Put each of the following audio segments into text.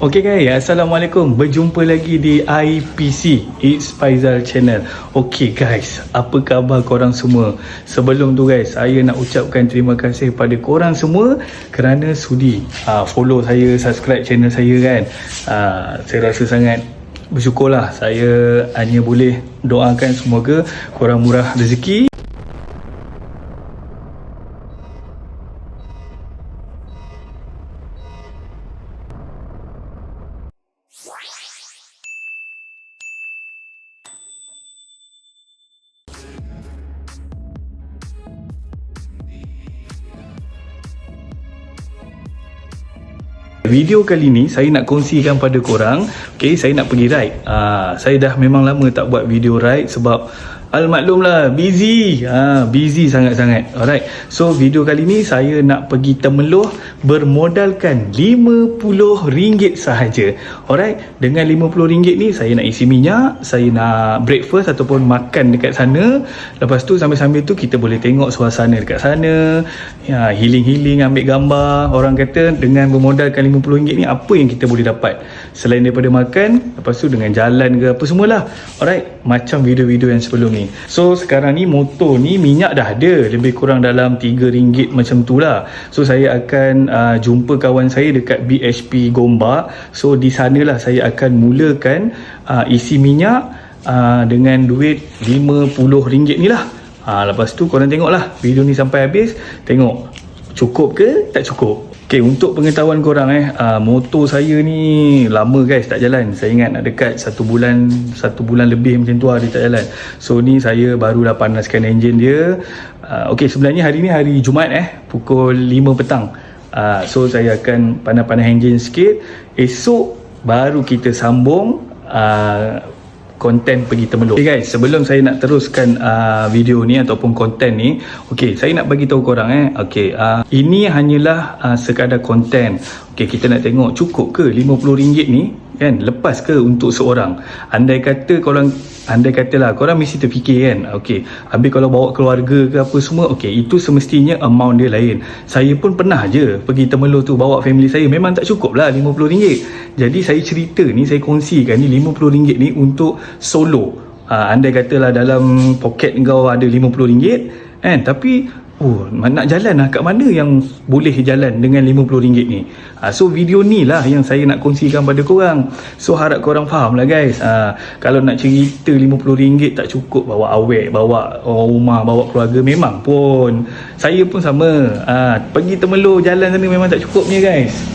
Okay guys, Assalamualaikum. Berjumpa lagi di IPC It's Faizal Channel. Okay guys, apa khabar korang semua? Sebelum tu guys, saya nak ucapkan terima kasih pada korang semua Kerana sudi uh, follow saya, subscribe channel saya kan? Uh, Saya rasa sangat bersyukurlah. Saya hanya boleh doakan semoga korang murah rezeki Video kali ni saya nak kongsikan pada korang. Okay, saya nak pergi ride. Uh, Saya dah memang lama tak buat video ride Sebab Almaklum lah, busy. Uh, Busy sangat-sangat. Alright, so video kali ni saya nak pergi Temeloh Bermodalkan RM50 sahaja. Alright, dengan RM50 ni saya nak isi minyak Saya nak breakfast ataupun makan dekat sana. Lepas tu sambil-sambil tu kita boleh tengok suasana dekat sana. Ya, Healing-healing, ambil gambar. Orang kata dengan bermodalkan RM50 ni Apa yang kita boleh dapat? Selain daripada makan Lepas tu dengan jalan ke apa semualah. Alright, macam video-video yang sebelum ni So sekarang ni motor ni minyak dah ada. Lebih kurang dalam RM3 macam tu lah. So saya akan uh, jumpa kawan saya dekat BHP Gombak. So di sanalah saya akan mulakan uh, isi minyak uh, Dengan duit RM50 ni lah. Uh, Lepas tu korang tengok lah video ni sampai habis. Tengok cukup ke tak cukup Okay, untuk pengetahuan korang eh, uh, motor saya ni lama guys tak jalan. Saya ingat nak dekat satu bulan, satu bulan lebih macam tu lah dia tak jalan. So ni saya barulah panaskan enjin dia. Uh, okay, sebenarnya hari ni hari Jumaat eh, pukul 5 petang. Uh, so saya akan panas-panas enjin sikit. Esok baru kita sambung uh, konten pergi Temeluk. Okay guys, sebelum saya nak teruskan uh, video ni ataupun konten ni, okay, saya nak bagi tahu korang eh. Okay, uh, ini hanyalah uh, sekadar konten. Okay, kita nak tengok cukup ke RM50 ni kan? Lepas ke untuk seorang? Andai kata korang andai katalah korang mesti terfikir kan? Okey habis kalau bawa keluarga ke apa semua okey itu semestinya amount dia lain. Saya pun pernah je pergi temeloh tu bawa family saya. Memang tak cukup lah RM50 jadi saya cerita ni saya kongsikan ni RM50 ni untuk solo. Ha, andai katalah dalam poket kau ada RM50 kan? Tapi Oh, nak jalan lah. Kat mana yang boleh jalan dengan RM50 ni? Ha, So video ni lah yang saya nak kongsikan pada korang. So harap korang faham lah guys. Ha, Kalau nak cerita RM50 tak cukup bawa awek, bawa rumah, bawa keluarga Memang pun. Saya pun sama. Ha, Pergi temeloh jalan sana memang tak cukupnya guys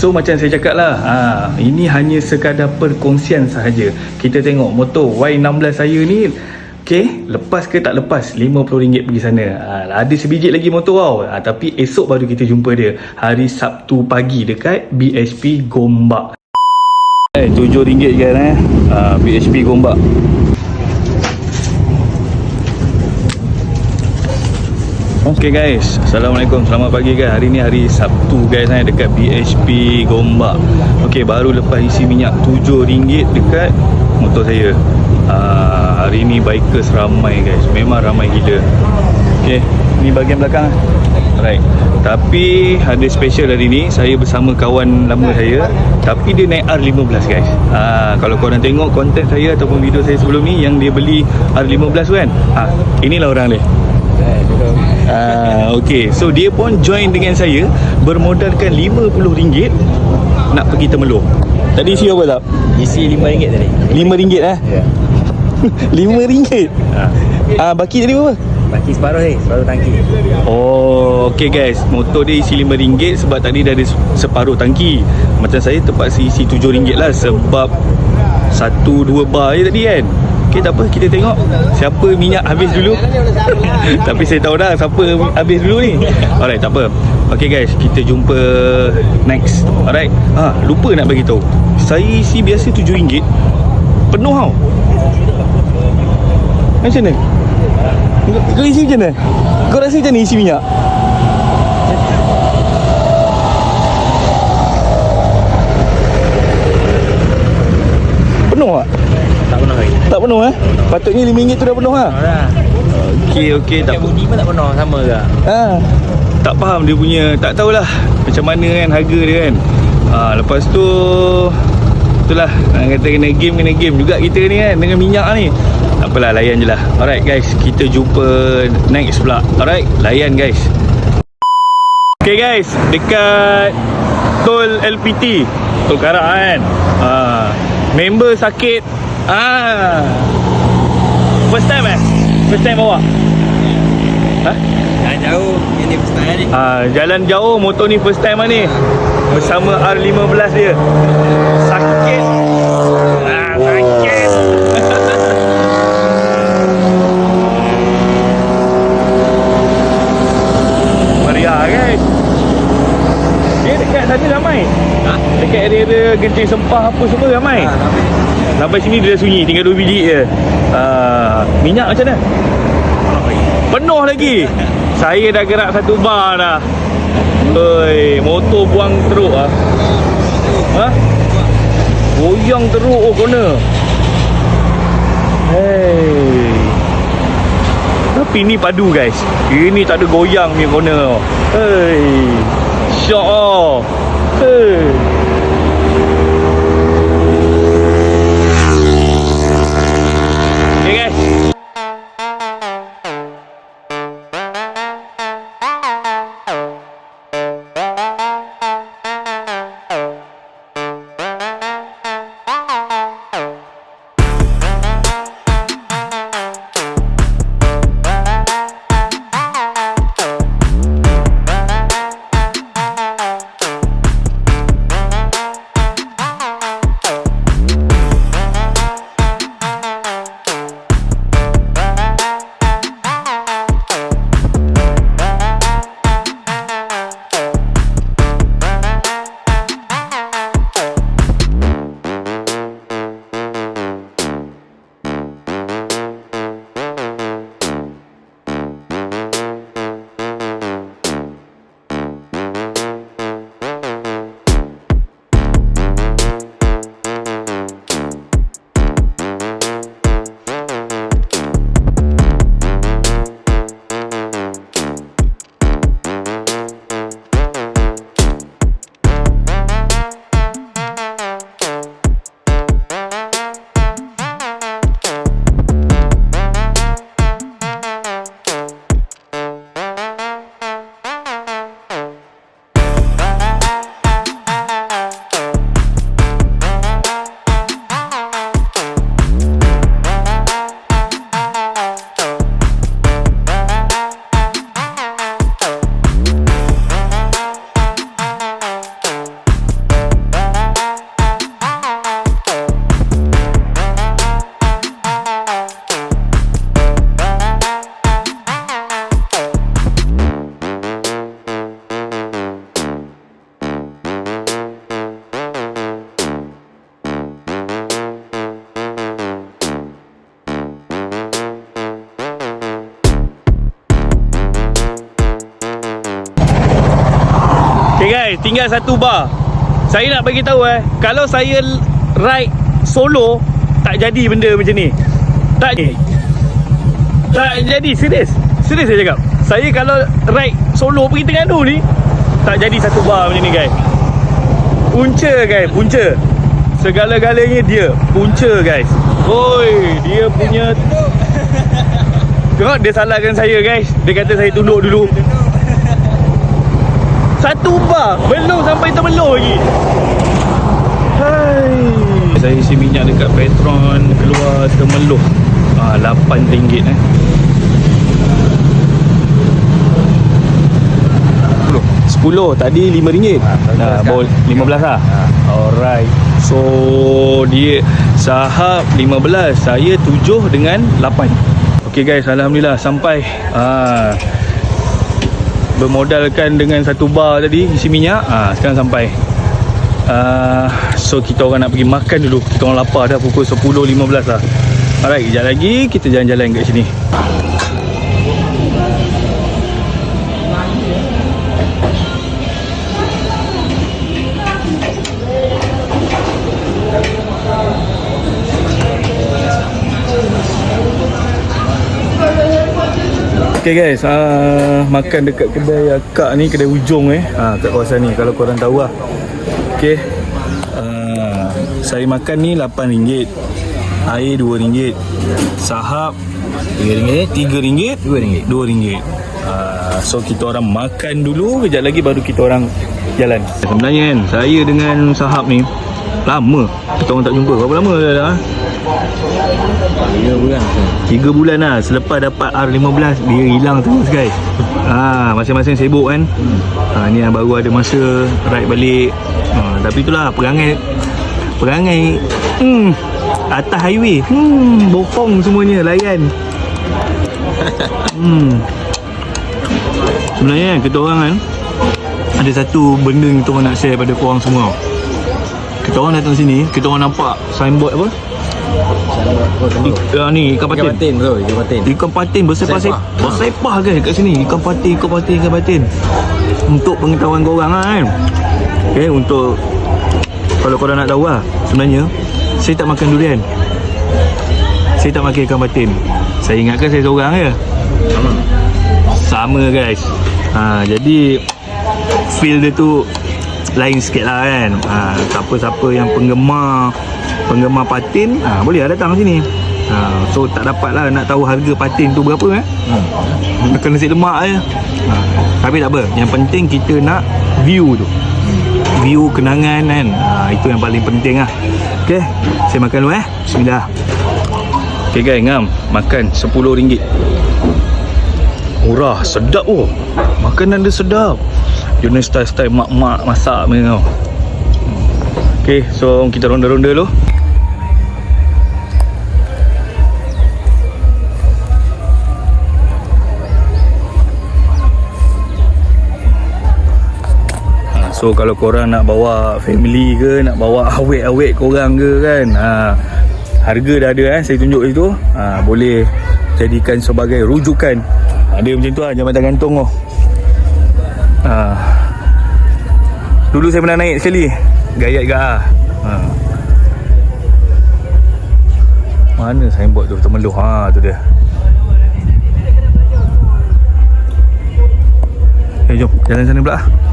So macam saya cakap lah ha, Ini hanya sekadar perkongsian sahaja. Kita tengok motor Y16 saya ni Okay, lepas ke tak lepas RM50 pergi sana. Ha, Ada sebiji lagi motor tau. Ha, Tapi esok baru kita jumpa dia. Hari Sabtu pagi dekat BHP Gombak. Eh, RM7 kan eh? Ha, BHP Gombak Okay guys, Assalamualaikum, selamat pagi guys. Hari ni hari Sabtu guys eh, dekat BHP Gombak. Okay, baru lepas isi minyak RM7 dekat motor saya. Uh, Hari ni bikers ramai guys, memang ramai gila. Okay, ni bahagian belakang Alright, tapi ada special hari ni. Saya bersama kawan lama saya. Tapi dia naik R15 guys. Uh, Kalau korang tengok konten saya ataupun video saya sebelum ni Yang dia beli R15 tu kan? Uh, Inilah orang dia Ah, okay. So dia pun join dengan saya bermodalkan RM50 nak pergi Temeloh. Tadi isi apa tak? Isi RM5 tadi RM5 eh? Ya RM5. ha. Ah, baki tadi berapa? Baki separuh ni Separuh tangki Oh, okay guys. Motor dia isi RM5 sebab tadi dah ada separuh tangki. Macam saya terpaksa isi RM7 lah sebab satu dua bar je tadi kan. Okay, tak apa. Kita tengok siapa minyak habis dulu. Tapi saya tahu dah siapa habis dulu ni. Alright, tak apa. Okay guys, kita jumpa next. Alright. Ah, lupa nak bagi tahu. Saya isi biasa RM7. Penuh tau. Macam mana? Kau, isi macam mana? Kau rasa macam ni isi minyak? Penuh tak? Tak penuh lagi Tak penuh eh? Patutnya RM5 tu dah penuh lah Okey okey. Tak budi pun tak penuh Sama ke? Ha. tak faham dia punya tak tahulah macam mana kan harga dia kan. Ha, lepas tu itulah. Orang kata kena game kena game juga kita ni kan dengan minyak ni. Tak apalah layan je lah. Alright guys. Kita jumpa next pula. Alright layan guys. Okay guys, dekat Tol LPT Tol Karak kan? Ha, Member sakit ah. First time eh? First time bawa? Ha? Jauh. Ini first time ni. Ah, jalan jauh motor ni first time lah ni Bersama R15 dia Sakit ah, Sakit Meriah guys Dia dekat sana ramai Ha? Dekat area-area Gencing Sempah apa semua ramai Ha, tapi Sampai sini dia dah sunyi Tinggal 2 biji je ah, Minyak macam mana? Penuh lagi Saya dah gerak satu bar dah Oi, motor buang teruk ah. Ha? Goyang teruk oh corner. Hey. Tapi ni padu guys. Ini tak ada goyang ni corner. Hey. Syok oh. Hey. Saya nak bagi tahu eh, kalau saya ride solo tak jadi benda macam ni. Tak tak jadi serius. Serius saya cakap. Saya kalau ride solo pergi Terengganu ni tak jadi satu bar macam ni guys. Punca guys, punca. Segala-galanya dia, punca guys. Oi, dia punya Tengok dia salahkan saya guys. Dia kata saya tunduk dulu. Satu bar. Belum sampai terbelur lagi. Hai. Saya isi minyak dekat Petron Keluar Temeloh ah, RM8 eh. 10 Tadi RM5 Nah, bawa 15 lah. Alright. So Dia Sahab 15 Saya 7 dengan 8 Okay guys. Alhamdulillah. Sampai ah, bermodalkan dengan satu bar tadi isi minyak. Ah sekarang sampai. Ah so kita orang nak pergi makan dulu. Kita orang lapar dah pukul 10.15 lah. Alright kejap lagi kita jalan-jalan kat sini Okay guys, uh, makan dekat kedai akak ni, kedai ujung eh. Ha, kat kawasan ni kalau korang tahu lah. Okay. Uh, saya makan ni RM8. Air RM2. Sahab RM3 RM3. RM2 RM2. Uh, so kita orang makan dulu, kejap lagi baru kita orang jalan. Sebenarnya kan, saya dengan sahab ni lama kita orang tak jumpa. Berapa lama dah? 3 bulan. 3 bulan lah. Selepas dapat R15 Dia hilang terus guys. Ha, Masing-masing sibuk kan? Ha, Ni yang baru ada masa Ride balik. Ha, Tapi itulah Perangai Perangai hmm, Atas highway. Hmm, Bohong semuanya Layan. Hmm. Sebenarnya kan Kita orang kan Ada satu benda yang kita orang nak share Pada korang semua. Kita orang datang sini Kita orang nampak Signboard apa Ya, ni ikan patin. Ikan patin. bro Ikan patin. Ikan patin bersepah-sepah. Bersepah. Bersepah guys kat sini. Ikan patin, ikan patin, ikan patin. Untuk pengetahuan korang lah kan? Okay, untuk Kalau korang nak tahu lah Sebenarnya Saya tak makan durian. Saya tak makan ikan patin. Saya ingatkan saya seorang je. Sama guys. Ha, Jadi Feel dia tu Lain sikit lah kan? Ha, Siapa-siapa yang penggemar Penggemar patin ha, Boleh lah datang sini. Ha, So tak dapat lah Nak tahu harga patin tu berapa eh. Hmm. Makan nasi lemak je ha, Tapi tak apa. Yang penting kita nak View tu. View kenangan kan? Ha, Itu yang paling penting lah. Okay Saya makan dulu eh. Bismillah. Okay guys ngam. Makan RM10 Murah Sedap oh. Makanan dia sedap. Jenis style-style mak-mak masak ni tau Okay so kita ronda-ronda dulu So kalau korang nak bawa family ke Nak bawa awet-awet korang ke kan ha, Harga dah ada eh Saya tunjuk itu ha, Boleh jadikan sebagai rujukan Ada macam tu lah Jambatan gantung tu ha. Dulu saya pernah naik sekali Gayat gak ah. ha. Mana signboard tu Temeluh ha, tu dia Eh jom Jalan sana pula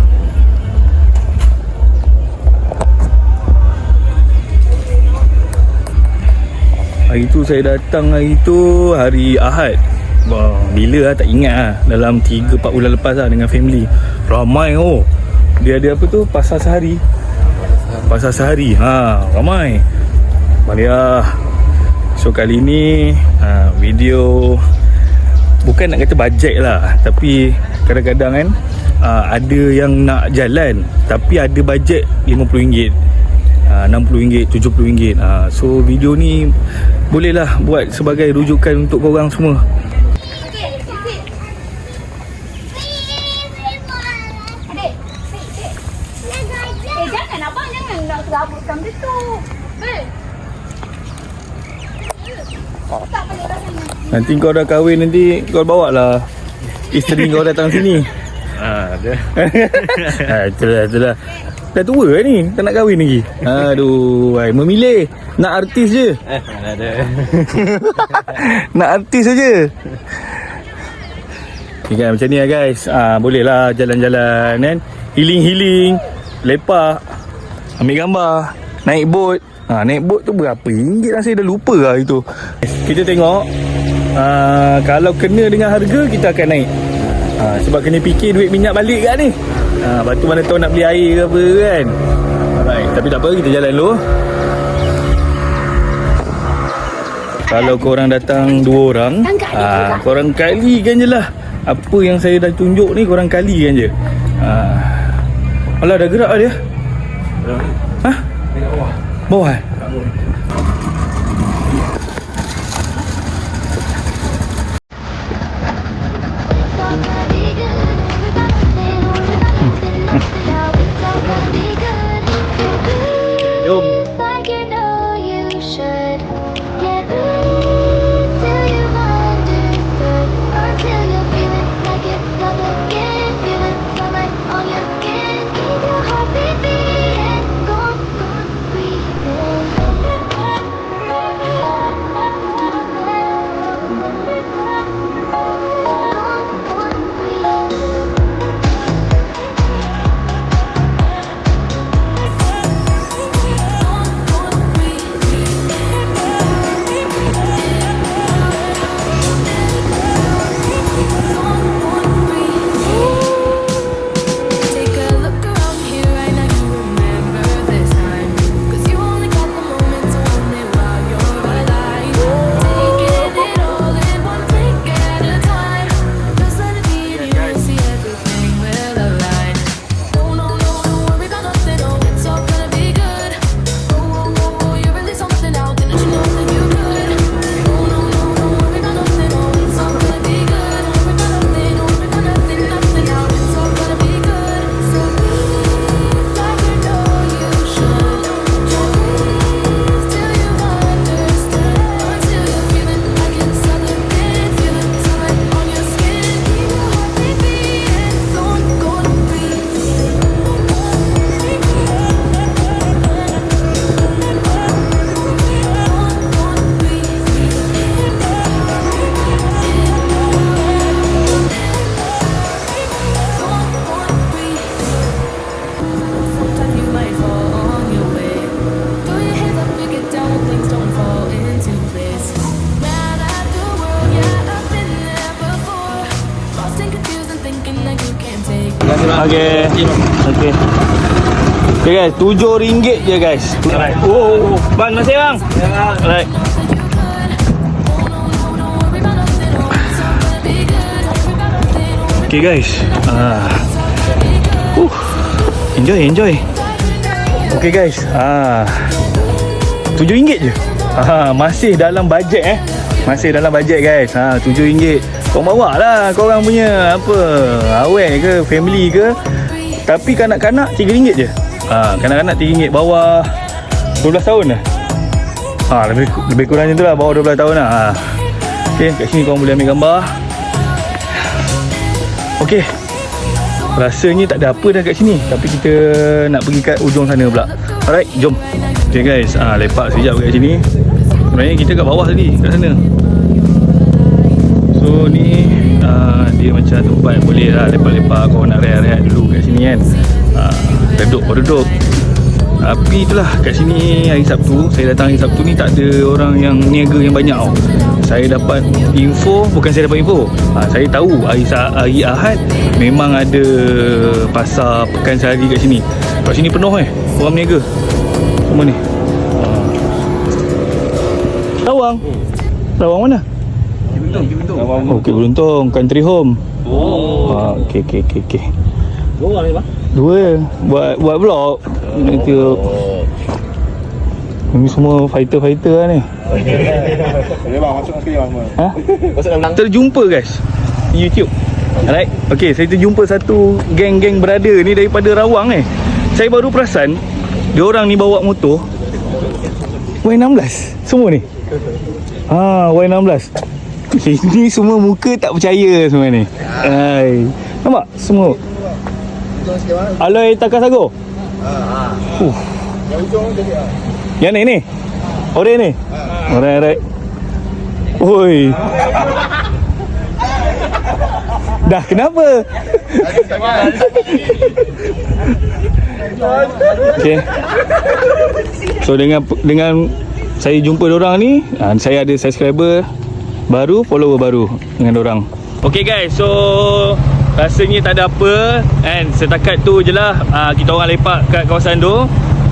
Hari tu saya datang hari tu hari Ahad. Wah, bila lah tak ingat lah Dalam 3-4 bulan lepas lah dengan family. Ramai oh. Dia ada apa tu? Pasar sehari. Pasar sehari ha, Ramai. Maria So kali ni ha, Video Bukan nak kata bajet lah Tapi kadang-kadang kan ha, Ada yang nak jalan Tapi ada bajet RM50 ha, RM60, RM70 ha, So video ni Bolehlah buat sebagai rujukan untuk korang semua. Eh. Tak boleh rasanya. Nanti kau dah kahwin nanti Kau bawa lah Isteri kau datang sini Ah, ada ha, Itulah itulah Dah tua lah ni Tak nak kahwin lagi. Aduh ay, Memilih Nak artis je. Eh Nak artis saja. Okay kan macam ni lah guys. Ah, Boleh lah jalan-jalan kan. Healing-healing Lepak Ambil gambar Naik bot. Ha, Naik bot tu berapa ringgit lah Saya dah lupa lah itu. Kita tengok ah, Kalau kena dengan harga Kita akan naik. Ha, Sebab kena fikir duit minyak balik kat ni ha, Lepas tu mana tahu nak beli air ke apa kan? Alright. Tapi tak apa kita jalan dulu. Kalau korang datang dua orang ah, Korang kalikan je lah. Apa yang saya dah tunjuk ni Korang kalikan je. Ah. Alah dah gerak lah dia Ha? Bawah. Eh? Okay. Okay. Okay guys, tujuh ringgit je guys. Alright. Oh, oh, oh. bang, terima kasih bang. Alright. Okay guys. Ah. Uh. Enjoy, enjoy. Okay guys. Ah. Tujuh ringgit je. Ah, masih dalam bajet eh. Masih dalam bajet guys. Ha, tujuh ringgit. Kau bawa lah korang punya apa? Awet ke, family ke. Tapi kanak-kanak tiga ringgit je. Ha, kanak-kanak tiga ringgit bawah 12 tahun dah. Ha, lebih lebih kurang macam tu lah bawah 12 tahun lah. Ha. Okay, kat sini korang boleh ambil gambar. Okay. Rasanya tak ada apa dah kat sini Tapi kita nak pergi kat ujung sana pula Alright, jom Okay guys, ah lepak sekejap kat sini Sebenarnya kita kat bawah tadi, kat sana Ni ah, Dia macam tempat boleh lah lepak-lepak Kau nak rehat-rehat dulu kat sini kan. Ah, Reduk kau duduk. Tapi itulah kat sini hari Sabtu Saya datang hari Sabtu ni tak ada orang yang niaga yang banyak tau. Saya dapat info bukan saya dapat info. Ha, saya tahu hari, hari Ahad memang ada pasar pekan sehari kat sini. Kat sini penuh eh orang niaga. Semua ni. Lawang? Lawang mana? Oh, Bukit Beruntung. Country Home Oh. Ha, Okay okay okay, okay. Dua orang ni bang. Dua. Buat buat vlog. Nanti Ini semua fighter-fighter lah ni. Boleh bang, masuk sekali bang semua. Ha? Terjumpa guys. Di YouTube. Alright. Okay saya terjumpa satu Geng-geng berada ni Daripada Rawang eh. Saya baru perasan Dia orang ni bawa motor Y16 Semua ni? Ah Y16 Ini semua muka tak percaya semua ni Hai. Nampak semua Aloy Takasago uh. Yang ujung jadi ah. Yang ni ni Orang ni Alright alright Oi Dah kenapa? okay. So dengan dengan saya jumpa orang ni, ah, saya ada subscriber baru, follower baru dengan orang. Okay guys, so rasanya tak ada apa and setakat tu je lah uh, kita orang lepak kat kawasan tu.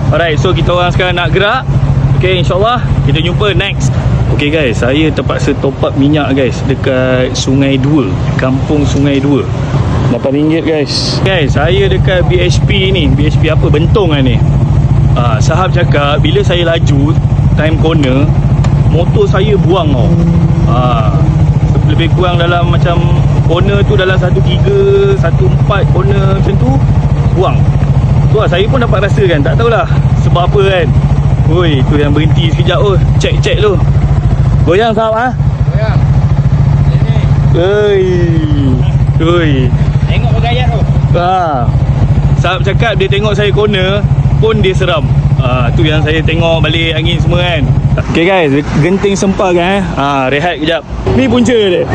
Alright, so kita orang sekarang nak gerak. Okay, insyaAllah kita jumpa next. Okay guys, saya terpaksa top up minyak guys dekat Sungai 2, Kampung Sungai 2. RM8 guys. Guys, saya dekat BHP ni. BHP apa? Bentong lah ni. Ah, sahab cakap bila saya laju time corner, motor saya buang tau. Ah, lebih kurang dalam macam corner tu dalam 13, 14 corner macam tu buang. Tu lah saya pun dapat rasa kan, tak tahulah sebab apa kan. Oi, tu yang berhenti sekejap oh, check-check tu. Goyang sahab ah. Goyang. Ini. Oi. Oi. Tengok bergayat tu. Ha. Sahab cakap dia tengok saya corner pun dia seram. Ha, tu yang saya tengok balik angin semua kan. Okay guys, genting sempah kan eh. Ha, rehat kejap. Ni punca dia.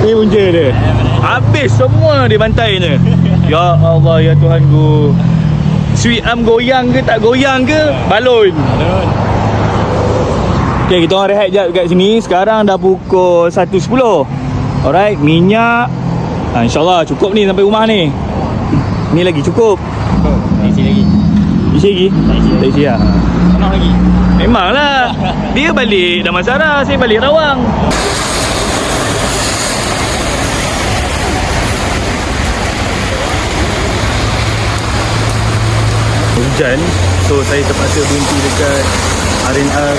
Ni punca dia. Habis semua dia bantainya. Ya Allah ya Tuhan ku. Sweet arm goyang ke tak goyang ke? Balon. Okay, kita orang rehat jap kat sini. Sekarang dah pukul 1.10. Alright, minyak ha, InsyaAllah cukup ni sampai rumah ni Ni lagi cukup Isi lagi. Isi lagi? Tak isi lah Penuh lagi. Memanglah. Dia balik Damansara Saya balik Rawang. Hujan. So saya terpaksa berhenti dekat R&R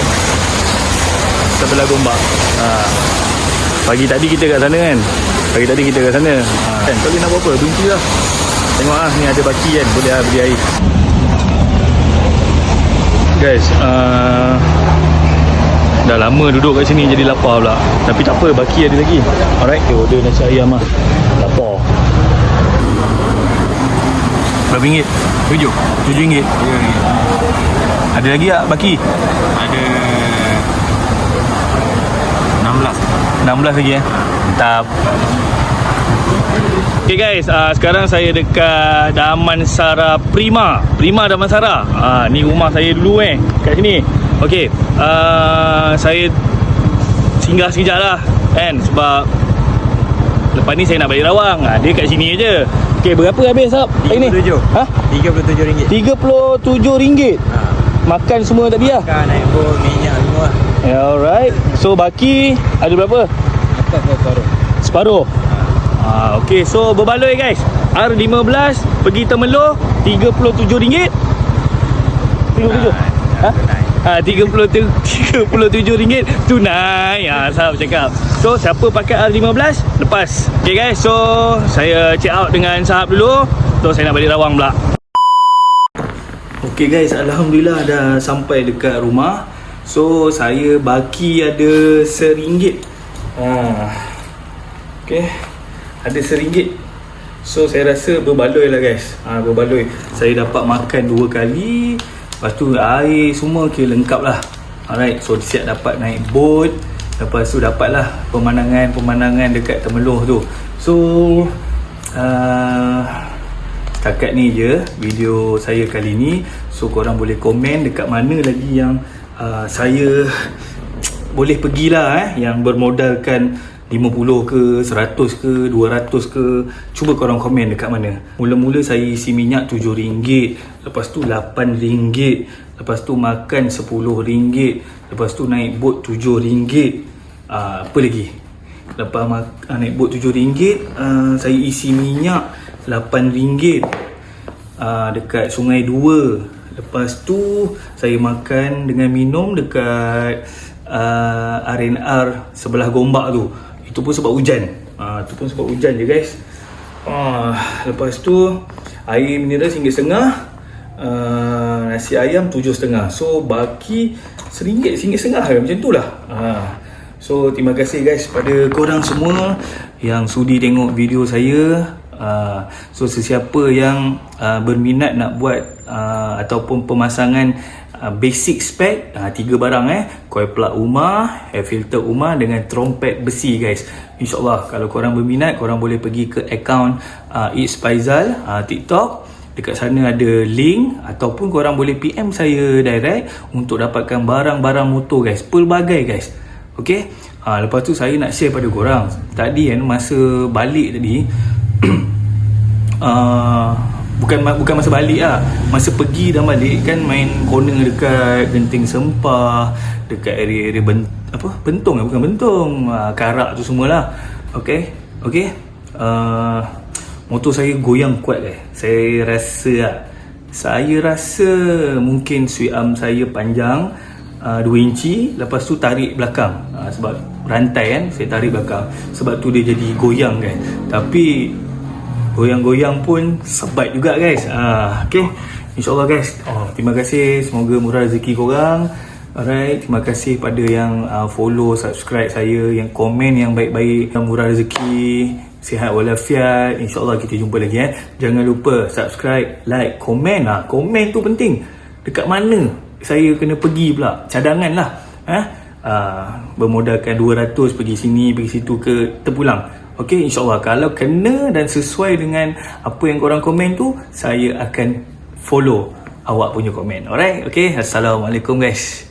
Sebelah Gombak. Ha. Pagi tadi kita kat sana kan? Pagi tadi kita kat sana. Ha. Kan tak boleh nak buat apa Berhenti lah Tengok ah ni ada baki kan? Boleh lah beli air Guys. Uh, Dah lama duduk kat sini jadi lapar pula. Tapi tak apa baki ada lagi. Alright kita order nasi ayam lah. Lapar. Berapa ringgit? Tujuh. Tujuh ringgit? Ada lagi tak baki? Ada 16. 16 lagi eh? Mantap Okay guys, uh, sekarang saya dekat Damansara Prima Prima Damansara uh, Ni rumah saya dulu eh Kat sini Okay uh, Saya Singgah sekejap lah Kan Sebab Lepas ni saya nak balik Rawang uh, Dia kat sini je Okey, berapa habis sap? Hari ni? 37. Ha? RM37. RM37. Ha. Makan semua tadi lah. Kan naik bol, minyak semua. Alright. So baki ada berapa? Apa apa baru? Separuh. Ah, okey, so berbaloi guys. R15 pergi Temerloh RM37. 37. Ha? Ha, 30 RM37 tunai. Ha, sahabat cakap. So, siapa pakai R15? Lepas. Okay guys, so saya check out dengan sahab dulu. So, saya nak balik rawang pula. Okay guys, Alhamdulillah dah sampai dekat rumah. So, saya baki ada RM1. Ha. Okay. Ada RM1. So, saya rasa berbaloi lah guys. Ha, berbaloi. Saya dapat makan dua kali. Lepas tu air semua okay, lengkap lah. Alright, so siap dapat naik boat. Lepas tu dapat lah pemandangan-pemandangan dekat Temeloh tu. So, uh, Setakat ni je video saya kali ni So korang boleh komen dekat mana lagi yang uh, saya boleh pergilah eh Yang bermodalkan 50 ke, 100 ke, 200 ke Cuba korang komen dekat mana. Mula-mula saya isi minyak RM7 Lepas tu RM8 Lepas tu makan RM10 Lepas tu naik bot RM7 uh, Apa lagi? Lepas ah, naik bot RM7 uh, Saya isi minyak RM8 uh, Dekat Sungai Dua. Lepas tu Saya makan dengan minum Dekat uh, RNR Sebelah Gombak tu Itu pun sebab hujan. Uh, Itu pun sebab hujan je guys. Uh, Lepas tu Air mineral RM1.5 uh, Nasi ayam RM7.5 So baki RM1 RM1.5 Macam tu lah uh, So terima kasih guys pada korang semua yang sudi tengok video saya. Uh, so sesiapa yang uh, berminat nak buat uh, ataupun pemasangan uh, basic spec uh, tiga barang eh coil plug Uma, air filter Uma dengan trompet besi guys. InsyaAllah kalau korang berminat korang boleh pergi ke account uh, It's Faizal uh, TikTok Dekat sana ada link ataupun korang boleh PM saya direct untuk dapatkan barang-barang motor guys. Pelbagai guys. Okay ha, Lepas tu saya nak share pada korang Tadi kan masa balik tadi uh, Bukan bukan masa balik lah. Masa pergi dan balik kan main corner dekat Genting Sempah Dekat area-area ben, apa? Bentong lah bukan Bentong uh, Karak tu semualah. Okay Okay. Uh, Motor saya goyang kuat eh. Saya rasa lah. Saya rasa mungkin sweet arm saya panjang uh, 2 inci. Lepas tu tarik belakang. Uh, sebab rantai kan saya tarik belakang. Sebab tu dia jadi goyang kan. Tapi goyang-goyang pun sebat juga guys uh, ok insyaAllah guys oh, terima kasih semoga murah rezeki korang Alright, terima kasih pada yang uh, follow, subscribe saya, yang komen yang baik-baik, yang murah rezeki, sihat walafiat. InsyaAllah kita jumpa lagi eh. Jangan lupa subscribe, like, komen lah. Komen tu penting. Dekat mana saya kena pergi pula cadangan lah eh? uh, bermodalkan 200 pergi sini pergi situ ke terpulang ok insyaAllah. Kalau kena dan sesuai dengan apa yang korang komen tu saya akan follow awak punya komen. Alright ok Assalamualaikum guys